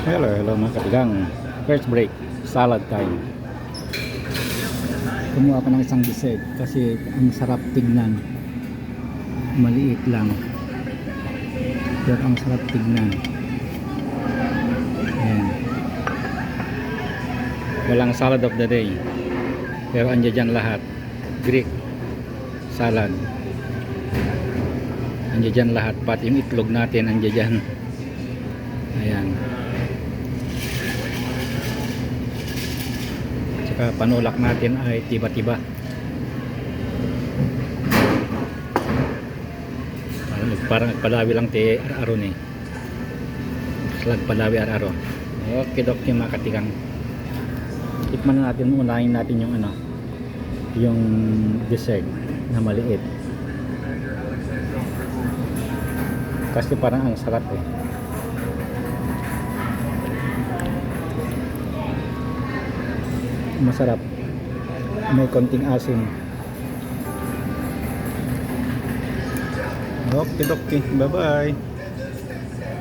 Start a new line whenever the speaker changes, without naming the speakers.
Hello, hello mga katigang. First break, salad time. Kumuha ko ng isang dessert kasi ang sarap tignan. Maliit lang. Pero ang sarap tignan. Ayan. Walang salad of the day. Pero andyan dyan lahat. Greek salad. Andyan dyan lahat. Pati yung itlog natin andyan dyan. Ayan. Tsaka panulak natin ay tiba-tiba. Parang, nagpalawi lang ti aron eh. Slag palawi ar-aro. Okay, dok yung mga katigang. Tikman na natin, unahin natin yung ano, yung dessert na maliit. Kasi parang ang sarap eh. Masarap. May konting asin. Okay, okay. Bye-bye.